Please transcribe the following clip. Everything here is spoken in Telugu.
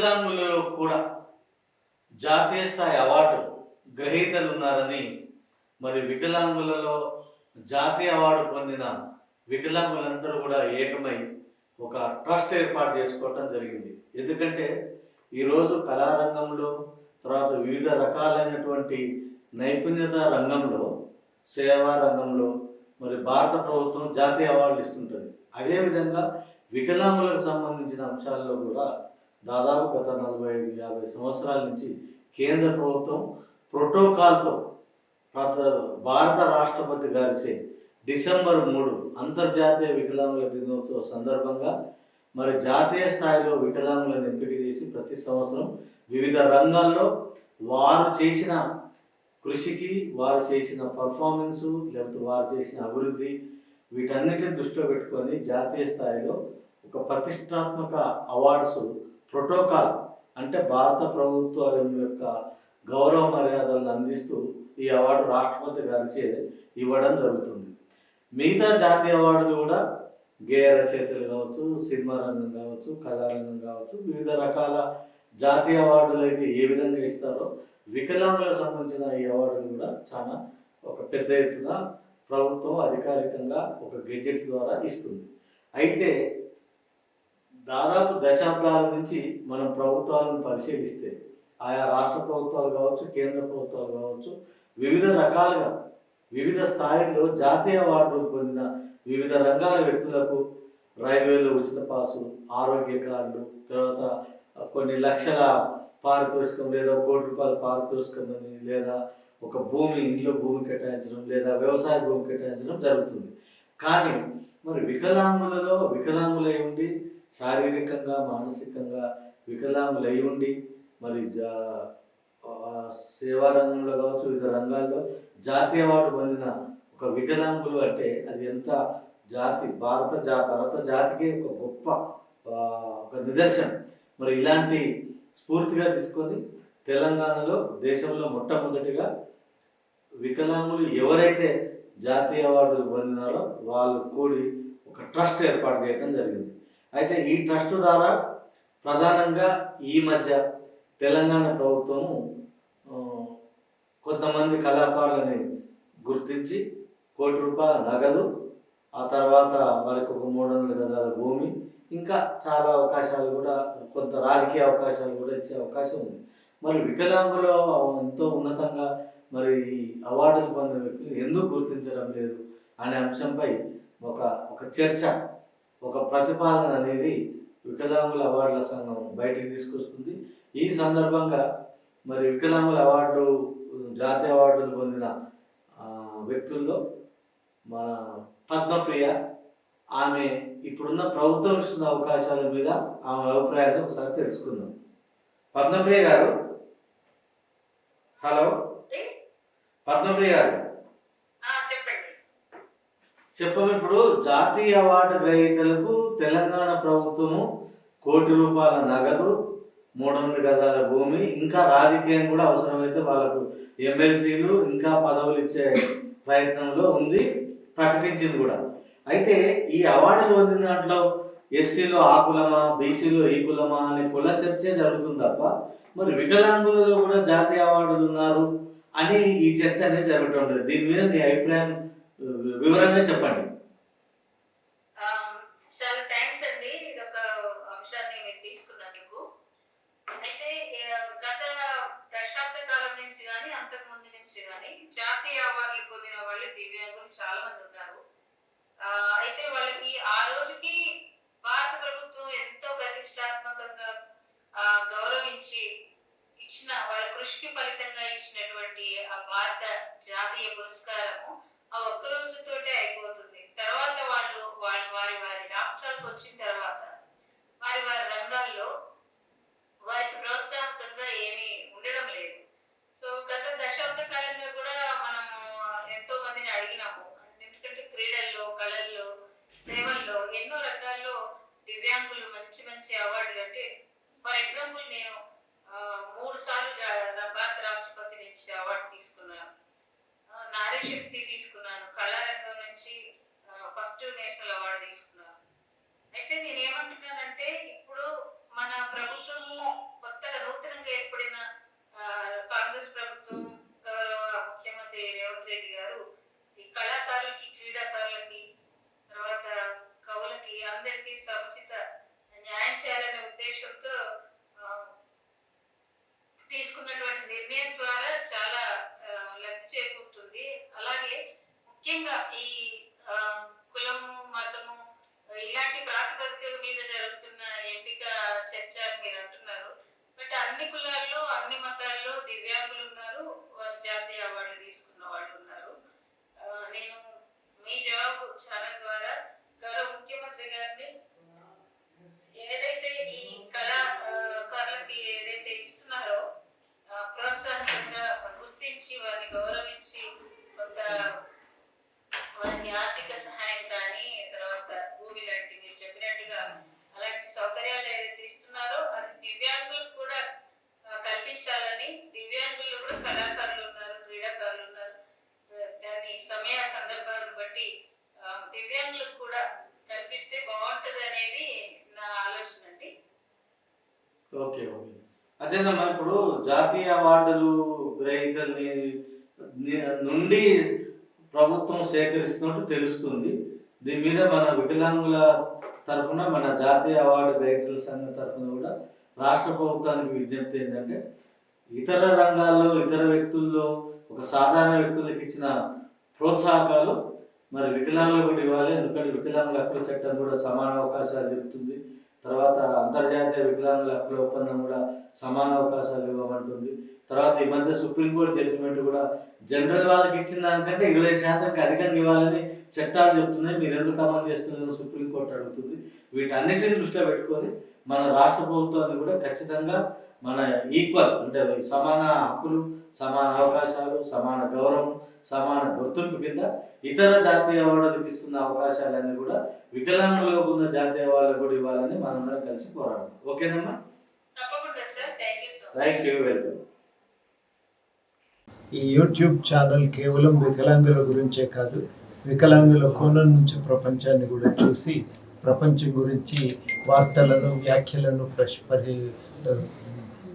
వికలాంగులలో కూడా జాతీయ స్థాయి అవార్డు గ్రహీతలు ఉన్నారని మరి వికలాంగులలో జాతీయ అవార్డు పొందిన వికలాంగులందరూ కూడా ఏకమై ఒక ట్రస్ట్ ఏర్పాటు చేసుకోవటం జరిగింది. ఎందుకంటే ఈరోజు కళారంగంలో తర్వాత వివిధ రకాలైనటువంటి నైపుణ్యత రంగంలో సేవా రంగంలో మరి భారత ప్రభుత్వం జాతీయ అవార్డులు ఇస్తుంటుంది. అదేవిధంగా వికలాంగులకు సంబంధించిన అంశాల్లో కూడా దాదాపు గత నలభై ఐదు యాభై సంవత్సరాల నుంచి కేంద్ర ప్రభుత్వం ప్రోటోకాల్తో భారత రాష్ట్రపతి గారిచే డిసెంబర్ మూడు అంతర్జాతీయ వికలాంగుల దినోత్సవ సందర్భంగా మరి జాతీయ స్థాయిలో వికలాంగులను ఎంపిక చేసి ప్రతి సంవత్సరం వివిధ రంగాల్లో వారు చేసిన కృషికి వారు చేసిన పర్ఫార్మెన్సు లేకపోతే వారు చేసిన అభివృద్ధి వీటన్నిటిని దృష్టిలో పెట్టుకొని జాతీయ స్థాయిలో ఒక ప్రతిష్టాత్మక అవార్డ్స్ ప్రోటోకాల్ అంటే భారత ప్రభుత్వం యొక్క గౌరవ మర్యాదలను అందిస్తూ ఈ అవార్డు రాష్ట్రపతి గారిచే ఇవ్వడం జరుగుతుంది. మిగతా జాతీయ అవార్డులు కూడా గేయ రచయితలు కావచ్చు సినిమా రంగం కావచ్చు కళారంగం కావచ్చు వివిధ రకాల జాతీయ అవార్డులు అయితే ఏ విధంగా ఇస్తారో వికలాంగులకు సంబంధించిన ఈ అవార్డులు కూడా చాలా ఒక పెద్ద ఎత్తున ప్రభుత్వం అధికారికంగా ఒక గెజెట్ ద్వారా ఇస్తుంది. అయితే దాదాపు దశాబ్దాల నుంచి మనం ప్రభుత్వాలను పరిశీలిస్తే ఆయా రాష్ట్ర ప్రభుత్వాలు కావచ్చు కేంద్ర ప్రభుత్వాలు కావచ్చు వివిధ రకాలుగా వివిధ స్థాయిల్లో జాతీయ అవార్డులు పొందిన వివిధ రంగాల వ్యక్తులకు రైల్వేలో ఉచిత పాసు ఆరోగ్య కార్డు తర్వాత కొన్ని లక్షల పారితోషికం లేదా కోటి రూపాయల పారితోషికం అని లేదా ఒక భూమి ఇంట్లో భూమి కేటాయించడం లేదా వ్యవసాయ భూమి కేటాయించడం జరుగుతుంది. కానీ మరి వికలాంగులలో వికలాంగులై ఉండి శారీరకంగా మానసికంగా వికలాంగులై ఉండి మరి జా సేవా రంగంలో కావచ్చు వివిధ రంగాల్లో జాతీయ అవార్డు పొందిన ఒక వికలాంగులు అంటే అది ఎంత జాతి భారత జా భారత జాతికి ఒక గొప్ప ఒక నిదర్శనం. మరి ఇలాంటి స్ఫూర్తిగా తీసుకొని తెలంగాణలో దేశంలో మొట్టమొదటిగా వికలాంగులు ఎవరైతే జాతీయ అవార్డులు పొందినారో వాళ్ళు కూడి ఒక ట్రస్ట్ ఏర్పాటు చేయడం జరిగింది. అయితే ఈ ట్రస్ట్ ద్వారా ప్రధానంగా ఈ మధ్య తెలంగాణ ప్రభుత్వము కొంతమంది కళాకారులని గుర్తించి కోటి రూపాయల నగదు ఆ తర్వాత వారికి ఒక మూడు వందల గజాల భూమి ఇంకా చాలా అవకాశాలు కూడా కొంత రాజకీయ అవకాశాలు కూడా ఇచ్చే అవకాశం ఉంది. మరి వికలాంగులు ఎంతో ఉన్నతంగా మరి ఈ అవార్డులు పొందిన వ్యక్తులు ఎందుకు గుర్తించడం లేదు అనే అంశంపై ఒక ఒక చర్చ ఒక ప్రతిపాదన అనేది వికలాంగుల అవార్డుల సంఘం బయటికి తీసుకొస్తుంది. ఈ సందర్భంగా మరి వికలాంగుల అవార్డు జాతీయ అవార్డులు పొందిన వ్యక్తుల్లో మన పద్మప్రియ ఆమె ఇప్పుడున్న ప్రభుత్వం ఇస్తున్న అవకాశాల మీద ఆమె అభిప్రాయాన్ని ఒకసారి తెలుసుకుందాం. పద్మప్రియ గారు? హలో? పద్మప్రియ గారు? చెప్పము ఇప్పుడు జాతీయ అవార్డు గ్రహీతలకు తెలంగాణ ప్రభుత్వము కోటి రూపాయల నగదు మూడు వందల గజాల భూమి ఇంకా రాజకీయం కూడా అవసరమైతే వాళ్ళకు ఎమ్మెల్సీలు ఇంకా పదవులు ఇచ్చే ప్రయత్నంలో ఉంది ప్రకటించింది కూడా. అయితే ఈ అవార్డులు పొందిన దాంట్లో ఎస్సీలో ఆ కులమా బీసీలో ఈ కులమా అనే కుల చర్చే జరుగుతుంది తప్ప మరి వికలాంగులలో కూడా జాతీయ అవార్డులు ఉన్నారు అని ఈ చర్చ అనేది జరుగుతూ ఉంటుంది. దీని మీద నీ అభిప్రాయం వివరంగా చెప్పండి. చాలా థ్యాంక్స్ అండి ఇదొక అంశాన్ని మీరు తీసుకున్నందుకు. అయితే గత దశాబ్ద కాలం నుంచి కానీ అంతకు ముందు నుంచి కానీ జాతీయ అవార్డులు పొందిన వాళ్ళు దివ్యాంగులు చాలా మంది ఉన్నారు. ఆ, అయితే వాళ్ళకి ఆ రోజుకి భారత ప్రభుత్వం ఎంతో ప్రతిష్టాత్మకంగా గౌరవించి ఇచ్చిన వాళ్ళ కృషికి ఫలితంగా ఇచ్చినటువంటి ఆ భారత జాతీయ పురస్కారము ఆ ఒక్క రోజుతోటే అయిపోతుంది. తర్వాత వాళ్ళు వాళ్ళు వారి వారి రాష్ట్రాలకు వచ్చిన తర్వాత వారి వారి రంగాల్లో వారికి ప్రోత్సాహకంగా ఏమీ ఉండడం లేదు. సో గత దశాబ్ద కాలంగా కూడా మనము ఎంతో మందిని అడిగినాము. ఎందుకంటే క్రీడల్లో కళల్లో సేవల్లో ఎన్నో రకాల్లో దివ్యాంగులు మంచి మంచి అవార్డులు అంటే ఫర్ ఎగ్జాంపుల్ నేను మూడు సార్లు భారత రాష్ట్రపతి నుంచి అవార్డు తీసుకున్నాను. నారీశక్తి శక్తి తీసుకున్నాను కళారంగం నుంచి ఫస్ట్ నేషనల్ అవార్డు తీసుకున్నాను అయితే నేను ఏమంటున్నానంటే ఇప్పుడు మన ప్రభుత్వము యూనియన్ ద్వారా చాలా ఆ, లబ్ధి చేకూరుతుంది అలాగే ముఖ్యంగా ఈ ఆ, కులము మతము ఇలాంటి ప్రాతిపదికల మీద జరుగుతున్న ఎంపిక చర్చ అని మీరు అంటున్నారు బట్ అన్ని కులాల్లో అన్ని మతాల్లో దివ్యాంగులు ఉన్నారు వారు జాతీయ అవార్డు తీసుకున్న వాళ్ళు ఉన్నారు. నేను మీ జవాబు ఛానల్ ద్వారా గౌరవ ముఖ్యమంత్రి గారిని ఏదైతే ఈ కళాకారులకి ఏదైతే ఇస్తున్నారో ప్రోత్సాహంగా గుర్తించి వారిని గౌరవ కొంత వారికి ఆర్థిక సహాయం కానీ తర్వాత భూమి లాంటి మీరు చెప్పినట్టుగా అలాంటి సౌకర్యాలు ఏదైతే ఇస్తున్నారో అది దివ్యాంగులకు కూడా ఆ, కల్పించాలని దివ్యాంగుల్లో కూడా కళాకారులు ఉన్నారు క్రీడాకారులు ఉన్నారు ఆ, దాని సమయ ప్రతి దివ్యాంగులకు కూడా కల్పిస్తే బాగుంటది అనేది నా ఆలోచన అండి. Okay okay. అదేనమ్మా ఇప్పుడు జాతీయ అవార్డులు గ్రహీతల్ని నుండి ప్రభుత్వం సేకరిస్తున్నట్టు తెలుస్తుంది. దీని మీద మన వికలాంగుల తరఫున మన జాతీయ అవార్డు గ్రహీతల సంఘం తరఫున కూడా రాష్ట్ర ప్రభుత్వానికి విజ్ఞప్తి ఏంటంటే ఇతర రంగాల్లో ఇతర వ్యక్తుల్లో ఒక సాధారణ వ్యక్తులకు ఇచ్చిన ప్రోత్సాహకాలు మరి వికలాంగులు కూడా ఇవ్వాలి. ఎందుకంటే వికలాంగుల హక్కుల చట్టం కూడా సమాన అవకాశాలు చెబుతుంది. తర్వాత అంతర్జాతీయ వికలాంగుల హక్కుల ఒప్పందం కూడా సమాన అవకాశాలు ఇవ్వమంటుంది. తర్వాత ఈ మధ్య సుప్రీంకోర్టు జడ్జిమెంట్ కూడా జనరల్ వాళ్ళకి ఇచ్చిన దానికంటే ఇరవై శాతంకి అధికంగా ఇవ్వాలని చట్టాలు చెప్తున్నాయి మీరు ఎందుకు అమలు చేస్తుందని సుప్రీంకోర్టు అడుగుతుంది. వీటన్నిటిని దృష్టిలో పెట్టుకొని మన రాష్ట్ర ప్రభుత్వాన్ని కూడా ఖచ్చితంగా మన ఈక్వల్ అంటే సమాన హక్కులు సమాన అవకాశాలు సమాన గౌరవం సమాన గుర్తింపు కింద ఇతర జాతీయ అవార్డులకు ఇస్తున్న అవకాశాలన్నీ కూడా వికలాంగులకు ఉన్న జాతీయ అవార్డులకు కూడా ఇవ్వాలని మనందరం కలిసి పోరాడదాం ఓకేనమ్మా? తప్పకుండా సార్. థ్యాంక్ యూ వెల్కమ్ ఈ యూట్యూబ్ ఛానల్ కేవలం వికలాంగుల గురించే కాదు వికలాంగుల కోణం నుంచి ప్రపంచాన్ని కూడా చూసి ప్రపంచం గురించి వార్తలను వ్యాఖ్యలను ప్రశ్- పరి